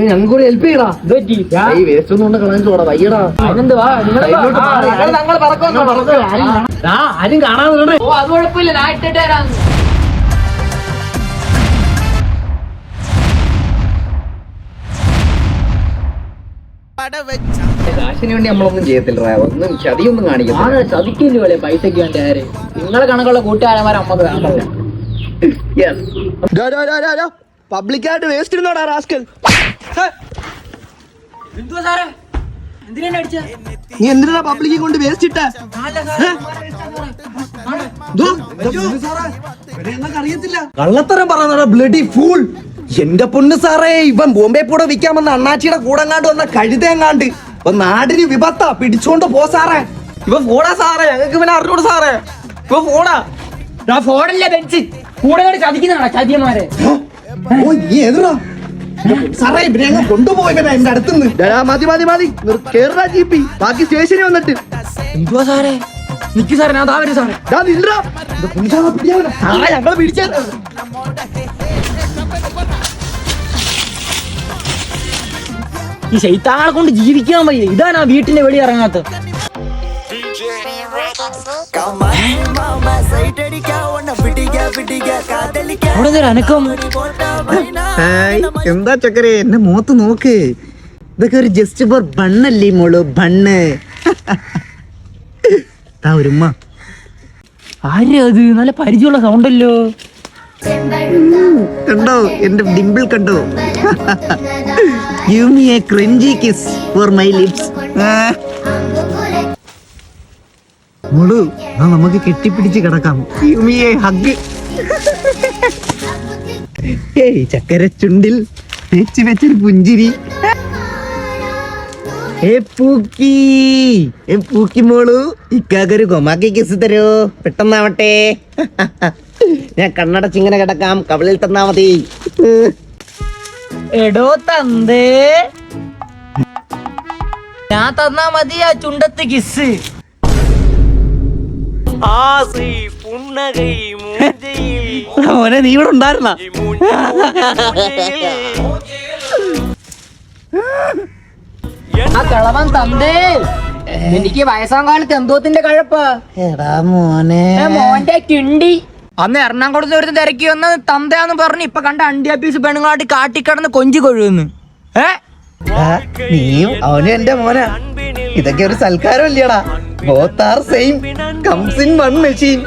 ഞങ്ങൾക്ക് കൂടി ഹെൽപ്പ് ചെയ്യടാ. വേസ്റ്റ് ഒന്നും കൊണ്ട് വയ്യടാ. ആരും കാണാതെ ഓ അത് കുഴപ്പമില്ല. ഞാൻ ഇട്ടിട്ട് തരാം. കാശിന് വേണ്ടി നമ്മളൊന്നും ചെയ്യത്തില്ല ഒന്നും ചതിയൊന്നും കാണിക്കില്ല ചതിക്കില്ല പോലെ പൈസക്ക് വേണ്ടി ആര്? നിങ്ങളെ കണക്കുള്ള കൂട്ടുകാരന്മാരെ അമ്മയ്ക്ക് കാണാൻ പബ്ലിക്കായിട്ട് വേസ്റ്റ് ഇടുന്നോടാ റാസ്കൽ. നീ എന്തിനാ പബ്ലിക്കിൽ കൊണ്ട് വേസ്റ്റ് ഇട്ട? കള്ളത്തരം പറയുന്നടാ ബ്ലഡി ഫൂൾ എന്റെ പൊന്ന് സാറേ ഇവൻ ബോംബെ പൂടെ വിൽക്കാമെന്ന് അണ്ണാച്ചിയുടെ കൂടെങ്ങാണ്ട് വന്ന കഴുതേങ്ങാണ്ട്. ഇപ്പൊ നാടിന് വിപത്താ പിടിച്ചോണ്ട് പോ സാറേ. ഇവ ഫോടാ സാറേ ഞങ്ങൾക്ക് ഇവനെ അറിഞ്ഞോട് സാറേ. ഇവ ഫോടാ ഫോണില്ല ബെഞ്ച്. കൂടെ ചതിക്കുന്നതാണോ ചതിയന്മാരെ? ഓ നീ എതിരാ? സാറേ ഇവനെ അങ്ങ് കൊണ്ടുപോയി ഇവനെ എന്റെ അടുത്തുനിന്ന്. ഡാ, മതി മതി മതി. കേറാ ജീപ്പി ബാക്കി സ്റ്റേഷനിൽ വന്നിട്ട്. എന്തുവാ സാറേ? നിക്ക് സാറേ ഞാൻ സാറേ. ഡാ. സാറേ പിടിച്ചത് ഈ ശൈത്താളെ കൊണ്ട് ജീവിക്കാൻ വയ്യ. ഇതാണ് ആ വീട്ടിന്റെ വെളി ഇറങ്ങാത്ത. എന്തൊരു അനക്കം എന്താ ചക്കരെ? എന്നെ മുഖത്ത് നോക്ക്. ഇതൊക്കെ ഒരു ജസ്റ്റ് ഫോർ ബണ്ണല്ലേ മോൾ? ബണ്ണ് താ ഒരു ഉമ്മ. അത്? നല്ല പരിചയമുള്ള സൗണ്ടല്ലോ കണ്ടോ? എന്റെ ഡിംപിൾ കണ്ടോ? Give me a cringy kiss for my lips മോളു. നമുക്ക് കെട്ടിപ്പിടിച്ച് കിടക്കാം. ഹഗ് ഏയ് ചക്കര ചുണ്ടിൽ വെച്ച് വെച്ചൊരു പുഞ്ചിരി. ഏ പൂക്കി. ഏ പൂക്കി മോളു. ഇക്കാക്കൊരു കൊമാക്കി കിസ് തരോ. പെട്ടെന്നാവട്ടെ. ഞാൻ കണ്ണടച്ചിങ്ങനെ കിടക്കാം. കവളിൽ തന്നാ മതി. എടോ തന്തേ. ഞാൻ തന്നാ മതി ആ ചുണ്ടത്ത് കിസ് മോനെ നീ ഇവിടെ ഉണ്ടായിരുന്ന? ആ കളവൻ തന്തേ എനിക്ക് വയസ്സാം കാലത്ത് എന്തോത്തിന്റെ കഴപ്പ്? എടാ മോനെ. ഏ, മോന്റെ കിണ്ടി. അന്ന് എറണാകുളത്ത് ഒരു തിരക്കി വന്ന് തന്തയാന്ന് പറഞ്ഞു ഇപ്പൊ കണ്ട അണ്ടിയാപ്പീസ് പെണ്ണുങ്ങളായിട്ട് കാട്ടിക്കിടന്ന് കൊഞ്ചി കൊഴുന്ന് ഏ? എടാ, നീയും അവനും എന്റെ മോനാ. ഇതൊക്കെ ഒരു സൽക്കാരം ഇല്ലടാ both are same comes in one machine